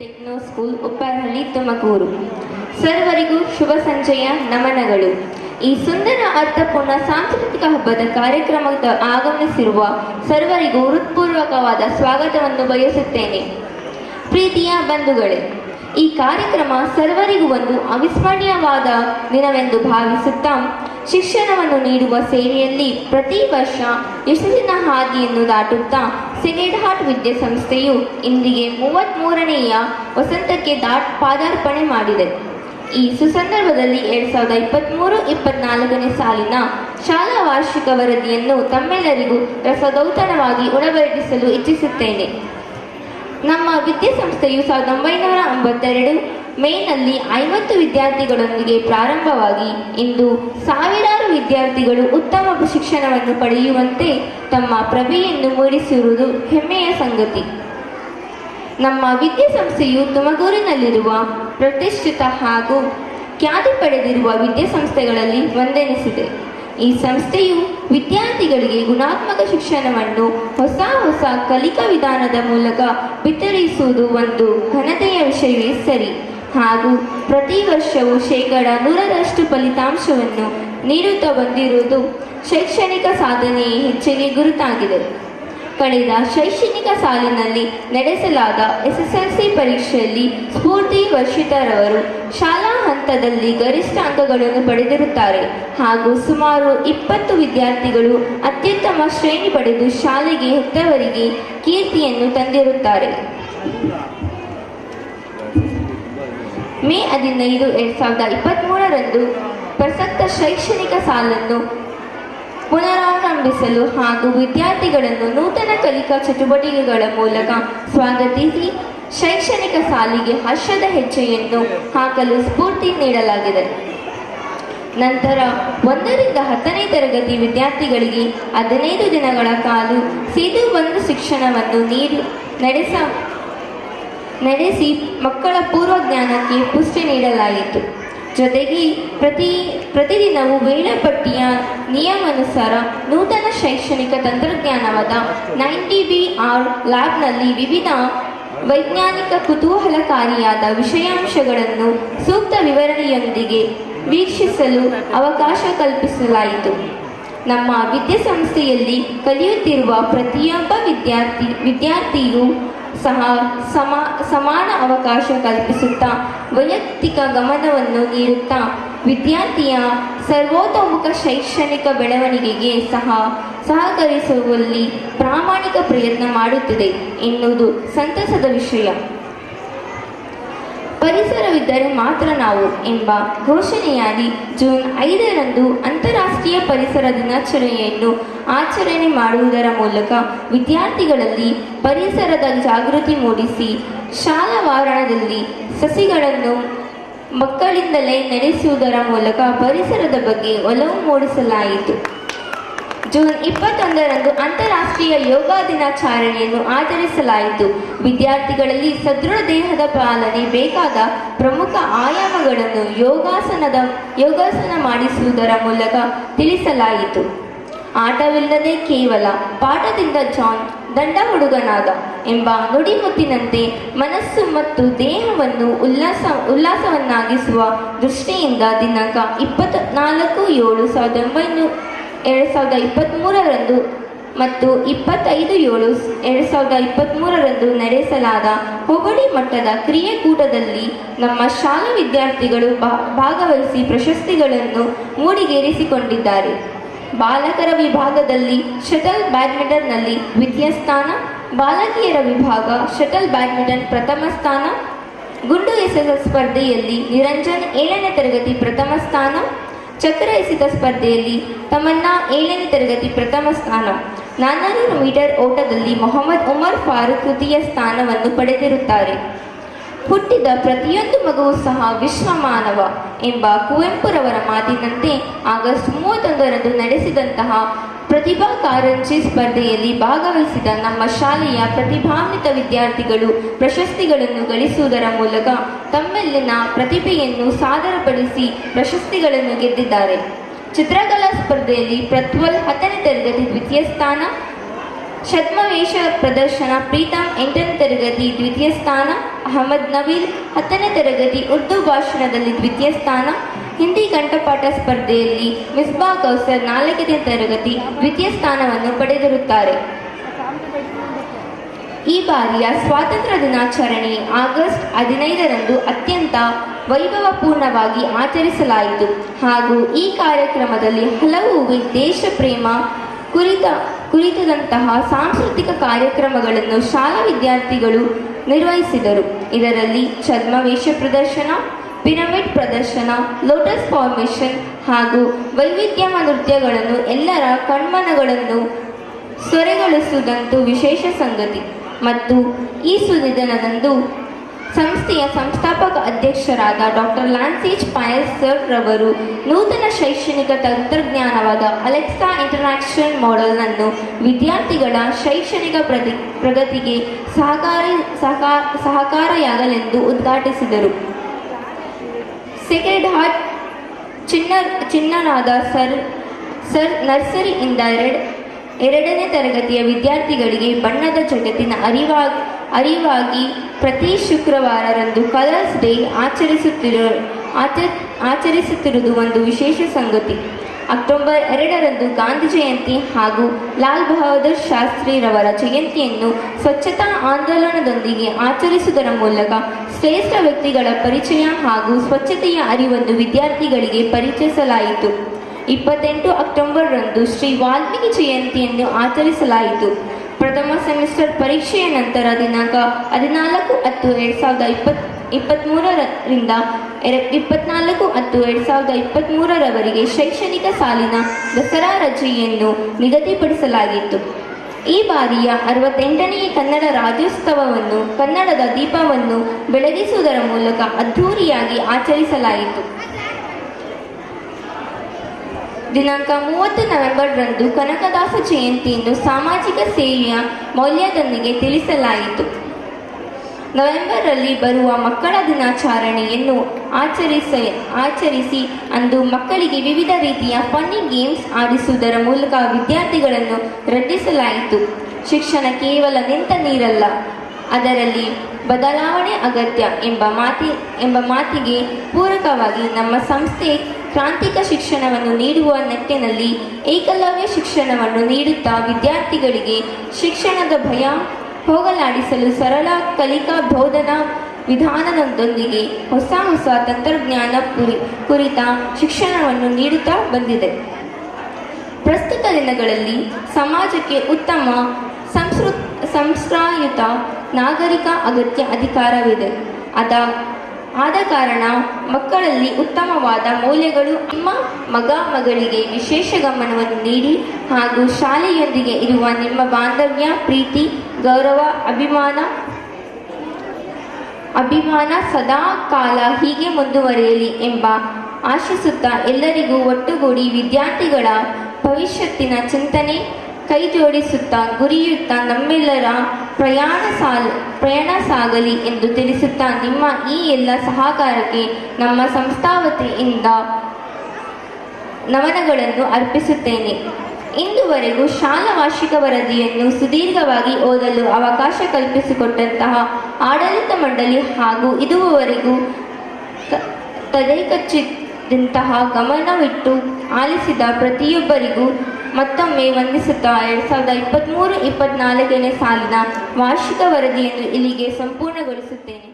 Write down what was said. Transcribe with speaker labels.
Speaker 1: Techno school ಉಪ್ಪರಹಳ್ಳಿ, Tumakuru. ಸರ್ವರಿಗೂ ಶುಭ ಸಂಜೆಯ ನಮನಗಳು. ಈ ಸುಂದರ ಅರ್ಥಪೂರ್ಣ ಸಾಂಸ್ಕೃತಿಕ ಹಬ್ಬದ ಕಾರ್ಯಕ್ರಮದ ಆಗಮಿಸಿರುವ ಸರ್ವರಿಗೂ ಹೃತ್ಪೂರ್ವಕವಾದ ಸ್ವಾಗತವನ್ನು ಬಯಸುತ್ತೇನೆ. ಪ್ರೀತಿಯ ಬಂಧುಗಳೇ, ಈ ಕಾರ್ಯಕ್ರಮ ಸರ್ವರಿಗೂ ಒಂದು ಅವಿಸ್ಮರಣೀಯವಾದ ದಿನವೆಂದು ಭಾವಿಸುತ್ತಾ ಶಿಕ್ಷಣವನ್ನು ನೀಡುವ ಸೇವೆಯಲ್ಲಿ ಪ್ರತಿ ವರ್ಷ ಯಶಸ್ಸಿನ ಹಾದಿಯನ್ನು ದಾಟುತ್ತಾ ಸೆನೆಡ್ ಹಾರ್ಟ್ ವಿದ್ಯಾಸಂಸ್ಥೆಯು ಇಂದಿಗೆ ಮೂವತ್ತ್ಮೂರನೆಯ ವಸಂತಕ್ಕೆ ದಾಟ್, ಪಾದಾರ್ಪಣೆ ಮಾಡಿದೆ. ಈ ಸುಸಂದರ್ಭದಲ್ಲಿ ಎರಡ್ ಸಾವಿರದ ಇಪ್ಪತ್ತ್ಮೂರು ಇಪ್ಪತ್ನಾಲ್ಕನೇ ಸಾಲಿನ ಶಾಲಾ ವಾರ್ಷಿಕ ವರದಿಯನ್ನು ತಮ್ಮೆಲ್ಲರಿಗೂ ರಸದೌತಣವಾಗಿ ಉಣಬಡಿಸಲು ಇಚ್ಛಿಸುತ್ತೇನೆ. ನಮ್ಮ ವಿದ್ಯಾಸಂಸ್ಥೆಯು ಸಾವಿರದ ಒಂಬೈನೂರ ಒಂಬತ್ತೆರಡು ಮೇನಲ್ಲಿ ಐವತ್ತು ವಿದ್ಯಾರ್ಥಿಗಳೊಂದಿಗೆ ಪ್ರಾರಂಭವಾಗಿ ಇಂದು ಸಾವಿರಾರು ವಿದ್ಯಾರ್ಥಿಗಳು ಉತ್ತಮ ಶಿಕ್ಷಣವನ್ನು ಪಡೆಯುವಂತೆ ತಮ್ಮ ಪ್ರಭೆಯನ್ನು ಮೂಡಿಸಿರುವುದು ಹೆಮ್ಮೆಯ ಸಂಗತಿ. ನಮ್ಮ ವಿದ್ಯಾಸಂಸ್ಥೆಯು ತುಮಕೂರಿನಲ್ಲಿರುವ ಪ್ರತಿಷ್ಠಿತ ಹಾಗೂ ಖ್ಯಾತಿ ಪಡೆದಿರುವ ವಿದ್ಯಾಸಂಸ್ಥೆಗಳಲ್ಲಿ ಒಂದೆನಿಸಿದೆ. ಈ ಸಂಸ್ಥೆಯು ವಿದ್ಯಾರ್ಥಿಗಳಿಗೆ ಗುಣಾತ್ಮಕ ಶಿಕ್ಷಣವನ್ನು ಹೊಸ ಹೊಸ ಕಲಿಕಾ ವಿಧಾನದ ಮೂಲಕ ವಿತರಿಸುವುದು ಒಂದು ಘನತೆಯ ವಿಷಯವೇ ಸರಿ. ಹಾಗೂ ಪ್ರತಿ ವರ್ಷವೂ ಶೇಕಡ ನೂರರಷ್ಟು ಫಲಿತಾಂಶವನ್ನು ನೀಡುತ್ತಾ ಬಂದಿರುವುದು ಶೈಕ್ಷಣಿಕ ಸಾಧನೆಯೇ ಹೆಚ್ಚಿಗೆ ಗುರುತಾಗಿದೆ. ಕಳೆದ ಶೈಕ್ಷಣಿಕ ಸಾಲಿನಲ್ಲಿ ನಡೆಸಲಾದ ಎಸ್ಎಸ್ಎಲ್ಸಿ ಪರೀಕ್ಷೆಯಲ್ಲಿ ಸ್ಫೂರ್ತಿ ವರ್ಷಿತರವರು ಶಾಲಾ ಹಂತದಲ್ಲಿ ಗರಿಷ್ಠ ಅಂಕಗಳನ್ನು ಪಡೆದಿರುತ್ತಾರೆ ಹಾಗೂ ಸುಮಾರು ಇಪ್ಪತ್ತು ವಿದ್ಯಾರ್ಥಿಗಳು ಅತ್ಯುತ್ತಮ ಶ್ರೇಣಿ ಪಡೆದು ಶಾಲೆಗೆ ಹೆತ್ತವರಿಗೆ ಕೀರ್ತಿಯನ್ನು ತಂದಿರುತ್ತಾರೆ. ಮೇ ಹದಿನೈದು ಎರಡ್ ಸಾವಿರದ ಇಪ್ಪತ್ತ್ಮೂರರಂದು ಪ್ರಸಕ್ತ ಶೈಕ್ಷಣಿಕ ಸಾಲನ್ನು ಪುನರಾರಂಭಿಸಲು ಹಾಗೂ ವಿದ್ಯಾರ್ಥಿಗಳನ್ನು ನೂತನ ಕಲಿಕಾ ಚಟುವಟಿಕೆಗಳ ಮೂಲಕ ಸ್ವಾಗತಿಸಿ ಶೈಕ್ಷಣಿಕ ಸಾಲಿಗೆ ಹರ್ಷದ ಹೆಜ್ಜೆಯನ್ನು ಹಾಕಲು ಸ್ಫೂರ್ತಿ ನೀಡಲಾಗಿದೆ. ನಂತರ ಒಂದರಿಂದ ಹತ್ತನೇ ತರಗತಿ ವಿದ್ಯಾರ್ಥಿಗಳಿಗೆ ಹದಿನೈದು ದಿನಗಳ ಕಾಲ ಸೇದು ಒಂದು ಶಿಕ್ಷಣವನ್ನು ನೀಡಿ ನಡೆಸ ನಡೆಸಿ ಮಕ್ಕಳ ಪೂರ್ವಜ್ಞಾನಕ್ಕೆ ಪುಷ್ಟಿ ನೀಡಲಾಯಿತು. ಜೊತೆಗೆ ಪ್ರತಿ, ಪ್ರತಿದಿನವೂ ವೇಳಾಪಟ್ಟಿಯ ನಿಯಮಾನುಸಾರ ನೂತನ ಶೈಕ್ಷಣಿಕ ತಂತ್ರಜ್ಞಾನವಾದ ನೈಂಟಿ ಬಿ ಆರ್ ಲ್ಯಾಬ್ನಲ್ಲಿ ವಿವಿಧ ವೈಜ್ಞಾನಿಕ ಕುತೂಹಲಕಾರಿಯಾದ ವಿಷಯಾಂಶಗಳನ್ನು ಸೂಕ್ತ ವಿವರಣೆಯೊಂದಿಗೆ ವೀಕ್ಷಿಸಲು ಅವಕಾಶ ಕಲ್ಪಿಸಲಾಯಿತು. ನಮ್ಮ ವಿದ್ಯಾಸಂಸ್ಥೆಯಲ್ಲಿ ಕಲಿಯುತ್ತಿರುವ ಪ್ರತಿಯೊಬ್ಬ ವಿದ್ಯಾರ್ಥಿ ವಿದ್ಯಾರ್ಥಿಗೂ ಸಹ ಸಮ, ಸಮಾನ ಅವಕಾಶ ಕಲ್ಪಿಸುತ್ತಾ ವೈಯಕ್ತಿಕ ಗಮನವನ್ನು ನೀಡುತ್ತಾ ವಿದ್ಯಾರ್ಥಿಯ ಸರ್ವೋತೋಮುಖ ಶೈಕ್ಷಣಿಕ ಬೆಳವಣಿಗೆಗೆ ಸಹ ಸಹಕರಿಸುವಲ್ಲಿ ಪ್ರಾಮಾಣಿಕ ಪ್ರಯತ್ನ ಮಾಡುತ್ತಿದೆ ಎನ್ನುವುದು ಸಂತಸದ ವಿಷಯ. ಪರಿಸರವಿದ್ದರೆ ಮಾತ್ರ ನಾವು ಎಂಬ ಘೋಷಣೆಯಾಗಿ ಜೂನ್ ಐದರಂದು ಅಂತಾರಾಷ್ಟ್ರೀಯ ಪರಿಸರ ದಿನಾಚರಣೆಯನ್ನು ಆಚರಣೆ ಮಾಡುವುದರ ಮೂಲಕ ವಿದ್ಯಾರ್ಥಿಗಳಲ್ಲಿ ಪರಿಸರದ ಜಾಗೃತಿ ಮೂಡಿಸಿ ಶಾಲಾ ವಾರಣದಲ್ಲಿ ಸಸಿಗಳನ್ನು ಮಕ್ಕಳಿಂದಲೇ ನಡೆಸುವುದರ ಮೂಲಕ ಪರಿಸರದ ಬಗ್ಗೆ ಒಲವು ಮೂಡಿಸಲಾಯಿತು. ಜೂನ್ ಇಪ್ಪತ್ತೊಂದರಂದು ಅಂತಾರಾಷ್ಟ್ರೀಯ ಯೋಗ ದಿನಾಚರಣೆಯನ್ನು ಆಚರಿಸಲಾಯಿತು. ವಿದ್ಯಾರ್ಥಿಗಳಲ್ಲಿ ಸದೃಢ ದೇಹದ ಪಾಲನೆ ಬೇಕಾದ ಪ್ರಮುಖ ಆಯಾಮಗಳನ್ನು ಯೋಗಾಸನದ, ಯೋಗಾಸನ ಮಾಡಿಸುವುದರ ಮೂಲಕ ತಿಳಿಸಲಾಯಿತು. ಆಟವಿಲ್ಲದೆ ಕೇವಲ ಪಾಠದಿಂದ ಜಾನ್ ದಂಡ ಹುಡುಗನಾದ ಎಂಬ ನುಡಿಮುತ್ತಿನಂತೆ ಮನಸ್ಸು ಮತ್ತು ದೇಹವನ್ನು ಉಲ್ಲಾಸ, ಉಲ್ಲಾಸವನ್ನಾಗಿಸುವ ದೃಷ್ಟಿಯಿಂದ ದಿನಾಂಕ ಇಪ್ಪತ್ನಾಲ್ಕು ಏಳು ಸಾವಿರದ ಒಂಬೈನೂರ ಎರಡು ಸಾವಿರದ ಇಪ್ಪತ್ತ್ಮೂರರಂದು ಮತ್ತು ಇಪ್ಪತ್ತೈದು ಏಳು ಎರಡು ಸಾವಿರದ ಇಪ್ಪತ್ತ್ಮೂರರಂದು ನಡೆಸಲಾದ ಹೋಬಳಿ ಮಟ್ಟದ ಕ್ರಿಯಾಕೂಟದಲ್ಲಿ ನಮ್ಮ ಶಾಲಾ ವಿದ್ಯಾರ್ಥಿಗಳು ಭಾಗವಹಿಸಿ ಪ್ರಶಸ್ತಿಗಳನ್ನು ಮೂಡಿಗೇರಿಸಿಕೊಂಡಿದ್ದಾರೆ. ಬಾಲಕರ ವಿಭಾಗದಲ್ಲಿ ಶಟಲ್ ಬ್ಯಾಡ್ಮಿಂಟನ್ನಲ್ಲಿ ದ್ವಿತೀಯ ಸ್ಥಾನ, ಬಾಲಕಿಯರ ವಿಭಾಗ ಶಟಲ್ ಬ್ಯಾಡ್ಮಿಂಟನ್ ಪ್ರಥಮ ಸ್ಥಾನ, ಗುಂಡು ಎಸೆತ ಸ್ಪರ್ಧೆಯಲ್ಲಿ ನಿರಂಜನ್ ಏಳನೇ ತರಗತಿ ಪ್ರಥಮ ಸ್ಥಾನ ಚಕ್ರ ಸ್ಪರ್ಧೆಯಲ್ಲಿ ತಮನ್ನಾ ಏಳನೇ ತರಗತಿ ಪ್ರಥಮ ಸ್ಥಾನ. ನಾನ್ನೂರು ಮೀಟರ್ ಓಟದಲ್ಲಿ ಮೊಹಮ್ಮದ್ ಉಮರ್ ಫಾರೂಕ್ ತೃತೀಯ ಸ್ಥಾನವನ್ನು ಪಡೆದಿರುತ್ತಾರೆ. ಹುಟ್ಟಿದ ಪ್ರತಿಯೊಂದು ಮಗುವು ಸಹ ವಿಶ್ವಮಾನವ ಎಂಬ ಕುವೆಂಪುರವರ ಮಾತಿನಂತೆ ಆಗಸ್ಟ್ ಮೂವತ್ತೊಂದರಂದು ನಡೆಸಿದಂತಹ ಪ್ರತಿಭಾ ಕಾರಂಜಿ ಸ್ಪರ್ಧೆಯಲ್ಲಿ ಭಾಗವಹಿಸಿದ ನಮ್ಮ ಶಾಲೆಯ ಪ್ರತಿಭಾನ್ವಿತ ವಿದ್ಯಾರ್ಥಿಗಳು ಪ್ರಶಸ್ತಿಗಳನ್ನು ಗಳಿಸುವುದರ ಮೂಲಕ ತಮ್ಮಲ್ಲಿನ ಪ್ರತಿಭೆಯನ್ನು ಸಾದರಪಡಿಸಿ ಪ್ರಶಸ್ತಿಗಳನ್ನು ಗೆದ್ದಿದ್ದಾರೆ. ಚಿತ್ರಕಲಾ ಸ್ಪರ್ಧೆಯಲ್ಲಿ ಪ್ರತ್ವಲ್ ಹತ್ತನೇ ತರಗತಿ ದ್ವಿತೀಯ ಸ್ಥಾನ ಛದ್ಮವೇಷ ಪ್ರದರ್ಶನ ಪ್ರೀತಂ ಎಂಟನೇ ತರಗತಿ ದ್ವಿತೀಯ ಸ್ಥಾನ ಅಹಮದ್ ನವೀದ್ ಹತ್ತನೇ ತರಗತಿ ಉರ್ದು ಭಾಷಣದಲ್ಲಿ ದ್ವಿತೀಯ ಸ್ಥಾನ, ಹಿಂದಿ ಕಂಠಪಾಠ ಸ್ಪರ್ಧೆಯಲ್ಲಿ ಮಿಸ್ಬಾ ಕೌಸರ್ ನಾಲ್ಕನೇ ತರಗತಿ ದ್ವಿತೀಯ ಸ್ಥಾನವನ್ನು ಪಡೆದಿರುತ್ತಾರೆ. ಈ ಬಾರಿಯ ಸ್ವಾತಂತ್ರ್ಯ ದಿನಾಚರಣೆ ಆಗಸ್ಟ್ ಹದಿನೈದರಂದು ಅತ್ಯಂತ ವೈಭವಪೂರ್ಣವಾಗಿ ಆಚರಿಸಲಾಯಿತು. ಹಾಗೂ ಈ ಕಾರ್ಯಕ್ರಮದಲ್ಲಿ ಹಲವು ದೇಶ ಪ್ರೇಮ ಕುರಿತ ಕುರಿತದಂತಹ ಸಾಂಸ್ಕೃತಿಕ ಕಾರ್ಯಕ್ರಮಗಳನ್ನು ಶಾಲಾ ವಿದ್ಯಾರ್ಥಿಗಳು ನಿರ್ವಹಿಸಿದರು. ಇದರಲ್ಲಿ ಛದ್ಮವೇಷ ಪ್ರದರ್ಶನ, ಪಿರಮಿಡ್ ಪ್ರದರ್ಶನ, ಲೋಟಸ್ ಫಾರ್ಮೇಷನ್ ಹಾಗೂ ವೈವಿಧ್ಯಮ ನೃತ್ಯಗಳನ್ನು ಎಲ್ಲರ ಕಣ್ಮನಗಳನ್ನು ಸೊರೆಗೊಳಿಸುವುದಂತೂ ವಿಶೇಷ ಸಂಗತಿ. ಮತ್ತು ಈ ಸುದಿನದಂದು ಸಂಸ್ಥೆಯ ಸಂಸ್ಥಾಪಕ ಅಧ್ಯಕ್ಷರಾದ ಡಾಕ್ಟರ್ ಲ್ಯಾನ್ಸೇಜ್ ಪಾಯಲ್ ಸರ್ ರವರು ನೂತನ ಶೈಕ್ಷಣಿಕ ತಂತ್ರಜ್ಞಾನವಾದ ಅಲೆಕ್ಸಾ ಇಂಟರಾಕ್ಷನ್ ಮಾಡೆಲ್ನನ್ನು ವಿದ್ಯಾರ್ಥಿಗಳ ಶೈಕ್ಷಣಿಕ ಪ್ರತಿ, ಪ್ರಗತಿಗೆ ಸಹಕಾರಿ ಸಹಕಾರ ಸಹಕಾರಿಯಾಗಲೆಂದು ಉದ್ಘಾಟಿಸಿದರು. ಸೆಕೆಂಡ್ ಹಾರ್ಟ್ ಚಿನ್ನ, ಚಿನ್ನನಾದ ಸರ್ ಸರ್ ನರ್ಸರಿಯಿಂದ ಎರಡು ಎರಡನೇ ತರಗತಿಯ ವಿದ್ಯಾರ್ಥಿಗಳಿಗೆ ಬಣ್ಣದ ಜಗತ್ತಿನ ಅರಿವಾಗಿ ಅರಿವಾಗಿ ಪ್ರತಿ ಶುಕ್ರವಾರರಂದು ಕಲರ್ಸ್ ಡೇ ಆಚರಿಸುತ್ತಿರುವ ಆಚ, ಆಚರಿಸುತ್ತಿರುವುದು ಒಂದು ವಿಶೇಷ ಸಂಗತಿ. ಅಕ್ಟೋಬರ್ ಎರಡರಂದು ಗಾಂಧಿ ಜಯಂತಿ ಹಾಗೂ ಲಾಲ್ ಬಹದ್ದೂರ್ ಶಾಸ್ತ್ರಿರವರ ಜಯಂತಿಯನ್ನು ಸ್ವಚ್ಛತಾ ಆಂದೋಲನದೊಂದಿಗೆ ಆಚರಿಸುವುದರ ಮೂಲಕ ಶ್ರೇಷ್ಠ ವ್ಯಕ್ತಿಗಳ ಪರಿಚಯ ಹಾಗೂ ಸ್ವಚ್ಛತೆಯ ಅರಿವನ್ನು ವಿದ್ಯಾರ್ಥಿಗಳಿಗೆ ಪರಿಚಯಿಸಲಾಯಿತು. ಇಪ್ಪತ್ತೆಂಟು ಅಕ್ಟೋಬರ್ರಂದು ಶ್ರೀ ವಾಲ್ಮೀಕಿ ಜಯಂತಿಯನ್ನು ಆಚರಿಸಲಾಯಿತು. ಪ್ರಥಮ ಸೆಮಿಸ್ಟರ್ ಪರೀಕ್ಷೆಯ ನಂತರ ದಿನಾಂಕ ಹದಿನಾಲ್ಕು ಹತ್ತು ಎರಡು ಸಾವಿರದ ಇಪ್ಪತ್ ಇಪ್ಪತ್ತ್ಮೂರರಿಂದ ಎರ, ಇಪ್ಪತ್ನಾಲ್ಕು ಹತ್ತು ಎರಡ್ ಸಾವಿರದ ಇಪ್ಪತ್ತ್ಮೂರರವರೆಗೆ ಶೈಕ್ಷಣಿಕ ಸಾಲಿನ ದಸರಾ ರಜೆಯನ್ನು ನಿಗದಿಪಡಿಸಲಾಗಿತ್ತು. ಈ ಬಾರಿಯ ಅರವತ್ತೆಂಟನೆಯ ಕನ್ನಡ ರಾಜ್ಯೋತ್ಸವವನ್ನು, ಕನ್ನಡದ ದೀಪವನ್ನು ಬೆಳಗಿಸುವುದರ ಮೂಲಕ ಅದ್ಧೂರಿಯಾಗಿ ಆಚರಿಸಲಾಯಿತು. ದಿನಾಂಕ ಮೂವತ್ತು ನವೆಂಬರ್ರಂದು ಕನಕದಾಸ ಜಯಂತಿಯನ್ನು ಸಾಮಾಜಿಕ ಸೇವೆಯ ಮೌಲ್ಯದೊಂದಿಗೆ ತಿಳಿಸಲಾಯಿತು. ನವೆಂಬರಲ್ಲಿ ಬರುವ ಮಕ್ಕಳ ದಿನಾಚರಣೆಯನ್ನು ಆಚರಿಸ, ಆಚರಿಸಿ ಅಂದು ಮಕ್ಕಳಿಗೆ ವಿವಿಧ ರೀತಿಯ ಫನ್ನಿ ಗೇಮ್ಸ್ ಆಡಿಸುವುದರ ಮೂಲಕ ವಿದ್ಯಾರ್ಥಿಗಳನ್ನು ರಚಿಸಲಾಯಿತು ಶಿಕ್ಷಣ ಕೇವಲ ನಿಂತ ನೀರಲ್ಲ, ಅದರಲ್ಲಿ ಬದಲಾವಣೆ ಅಗತ್ಯ ಎಂಬ ಮಾತಿ, ಎಂಬ ಮಾತಿಗೆ ಪೂರಕವಾಗಿ ನಮ್ಮ ಸಂಸ್ಥೆ ಕ್ರಾಂತಿಕ ಶಿಕ್ಷಣವನ್ನು ನೀಡುವ ನಿಟ್ಟಿನಲ್ಲಿ ಏಕಲವ್ಯ ಶಿಕ್ಷಣವನ್ನು ನೀಡುತ್ತಾ ವಿದ್ಯಾರ್ಥಿಗಳಿಗೆ ಶಿಕ್ಷಣದ ಭಯ ಹೋಗಲಾಡಿಸಲು ಸರಳ ಕಲಿಕಾ ಬೋಧನಾ ವಿಧಾನದೊಂದಿಗೆ ಹೊಸ ಹೊಸ ತಂತ್ರಜ್ಞಾನ ಕುರಿ ಕುರಿತ ಶಿಕ್ಷಣವನ್ನು ನೀಡುತ್ತಾ ಬಂದಿದೆ. ಪ್ರಸ್ತುತ ದಿನಗಳಲ್ಲಿ ಸಮಾಜಕ್ಕೆ ಉತ್ತಮ ಸಂಸ್ಕೃ ಸಂಸ್ಕಾರಯುತ ನಾಗರಿಕ ಅಗತ್ಯ ಅಧಿಕಾರವಿದೆ. ಅದ ಆದ ಕಾರಣ ಮಕ್ಕಳಲ್ಲಿ ಉತ್ತಮವಾದ ಮೌಲ್ಯಗಳು ನಿಮ್ಮ ಮಗ ಮಗಳಿಗೆ ವಿಶೇಷ ಗಮನವನ್ನು ನೀಡಿ ಹಾಗೂ ಶಾಲೆಯೊಂದಿಗೆ ಇರುವ ನಿಮ್ಮ ಬಾಂಧವ್ಯ, ಪ್ರೀತಿ, ಗೌರವ, ಅಭಿಮಾನ ಅಭಿಮಾನ ಸದಾ ಕಾಲ ಹೀಗೆ ಮುಂದುವರಿಯಲಿ ಎಂಬ ಆಶಿಸುತ್ತಾ ಎಲ್ಲರಿಗೂ ಒಟ್ಟುಗೂಡಿ ವಿದ್ಯಾರ್ಥಿಗಳ ಭವಿಷ್ಯತ್ತಿನ ಚಿಂತನೆ ಕೈ ಜೋಡಿಸುತ್ತಾ ಗುರಿಯುತ್ತ ನಮ್ಮೆಲ್ಲರ ಪ್ರಯಾಣ ಸಾಲ್, ಪ್ರಯಾಣ ಸಾಗಲಿ ಎಂದು ತಿಳಿಸುತ್ತಾ ನಿಮ್ಮ ಈ ಎಲ್ಲ ಸಹಕಾರಕ್ಕೆ ನಮ್ಮ ಸಂಸ್ಥಾವತಿಯಿಂದ ನಮನಗಳನ್ನು ಅರ್ಪಿಸುತ್ತೇನೆ. ಇಂದುವರೆಗೂ ಶಾಲಾ ವಾರ್ಷಿಕ ವರದಿಯನ್ನು ಸುದೀರ್ಘವಾಗಿ ಓದಲು ಅವಕಾಶ ಕಲ್ಪಿಸಿಕೊಟ್ಟಂತಹ ಆಡಳಿತ ಮಂಡಳಿ ಹಾಗೂ ಇದುವರೆಗೂ ತದೇಕಚ್ಚಿದಂತಹ ಗಮನವಿಟ್ಟು ಆಲಿಸಿದ ಪ್ರತಿಯೊಬ್ಬರಿಗೂ ಮತ್ತೊಮ್ಮೆ ವಂದಿಸುತ್ತಾ ಎರಡು ಸಾವಿರದ ಇಪ್ಪತ್ತ್ಮೂರು ಇಪ್ಪತ್ನಾಲ್ಕನೇ ಸಾಲಿನ ವಾರ್ಷಿಕ ವರದಿಯನ್ನು ಇಲ್ಲಿಗೆ ಸಂಪೂರ್ಣಗೊಳಿಸುತ್ತೇನೆ.